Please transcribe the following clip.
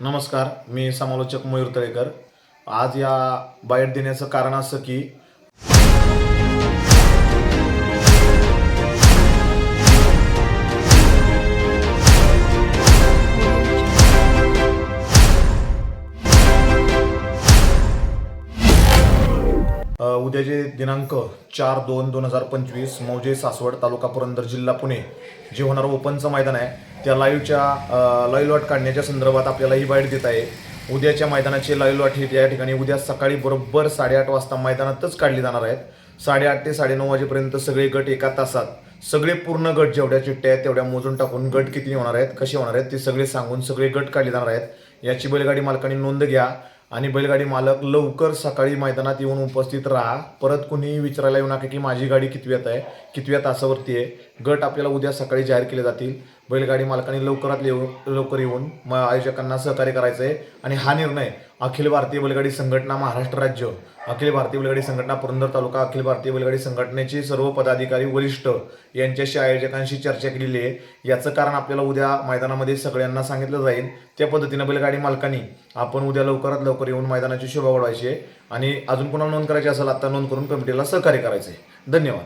नमस्कार मी समालोचक मयूर तळेकर. आज या बाईट देण्याचं कारण असं की उद्याचे दिनांक चार दोन दोन हजार पंचवीस मौजे सासवड तालुका पुरंदर जिल्हा पुणे जे होणारं ओपनचं मैदान आहे त्या लाईव्हच्या लाईव्ह लॉट काढण्याच्या संदर्भात आपल्याला ही बाईट देत आहे. उद्याच्या मैदानाचे लाईव्ह लॉट हे या ठिकाणी उद्या सकाळी बरोबर साडेआठ वाजता मैदानातच काढली जाणार आहेत. साडेआठ ते साडेनऊ वाजेपर्यंत सगळे गट एका तासात सगळे पूर्ण गट जेवढ्या चिठ्ठ्या आहेत तेवढ्या मोजून टाकून गट किती होणार आहेत कसे होणार आहेत ते सगळे सांगून सगळे गट काढले जाणार आहेत. याची बैलगाडी मालकांनी नोंद घ्या. आणि बैलगाडी मालक लवकर सकाळी मैदानात येऊन उपस्थित राहा. परत कुणीही विचारायला येऊ नका की माझी गाडी कितव्यात आहे कितव्या तासावरती आहे. गट आपल्याला उद्या सकाळी जाहीर केले जातील. बैलगाडी मालकांनी लवकरात येऊ लवकर येऊन म आयोजकांना सहकार्य करायचं आहे आणि हा निर्णय अखिल भारतीय बैलगाडी संघटना महाराष्ट्र राज्य अखिल भारतीय बैलगाडी संघटना पुरंदर तालुका अखिल भारतीय बैलगाडी संघटनेचे सर्व पदाधिकारी वरिष्ठ यांच्याशी आयोजकांशी चर्चा केलेली आहे. याचं कारण आपल्याला उद्या मैदानामध्ये सगळ्यांना सांगितलं जाईल. त्या पद्धतीनं बैलगाडी मालकांनी आपण उद्या लवकरात लवकर येऊन मैदानाची शोभा वाढवायची आहे. आणि अजून कोणाला नोंद करायची असेल आता नोंद करून कमिटीला सहकार्य करायचं आहे धन्यवाद.